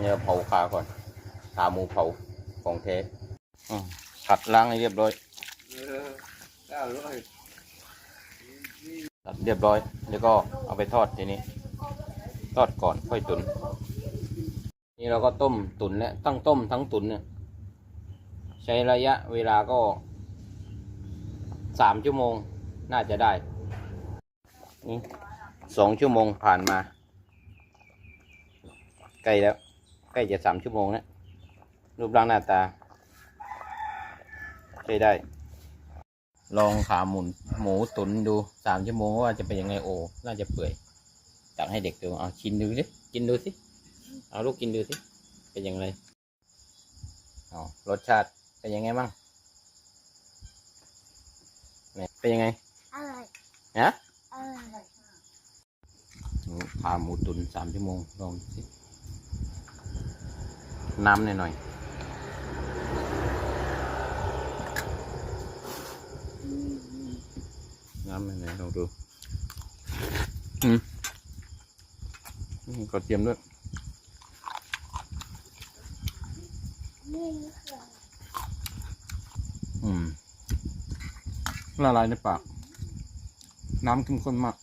เนี่ยเผาขาก่อนขาหมูเผาของเทสผัดล้างให้เรียบร้อยเออเก้าร้อยตัดเรียบร้อย แล้วก็เอาไปทอดทีนี้ ทอดก่อนค่อยตุน นี่เราก็ต้มตุนแล้วตั้งต้มทั้งตุนเนี่ย ใช้ระยะเวลาก็สามชั่วโมงน่าจะได้นี่สองชั่วโมงผ่านมา ใกล้แล้ว ใกล้จะสามชั่วโมงแล้วรูปร่างหน้าตาใช้ได้ ลองขาหมุนหมูตุนดูสามชั่วโมงว่าจะเป็นยังไงโอ้น่าจะเปื่อยตักให้เด็กดูเอาชิมดูสิกินดูสิเอาลูกกินดูสิเป็นยังไงเอารสชาติเป็นยังไงบ้างเนี่ยเป็นยังไงอร่อยฮะอร่อยหมูขาหมูตุนสามชั่วโมงลองดูสิ น้ำหน่อยหน่อยน้ำหน่อยหน่อยลองดูอืมอืมกระเทียมด้วยนี่คืออืมละลายในปาก น้ำเข้มข้นมาก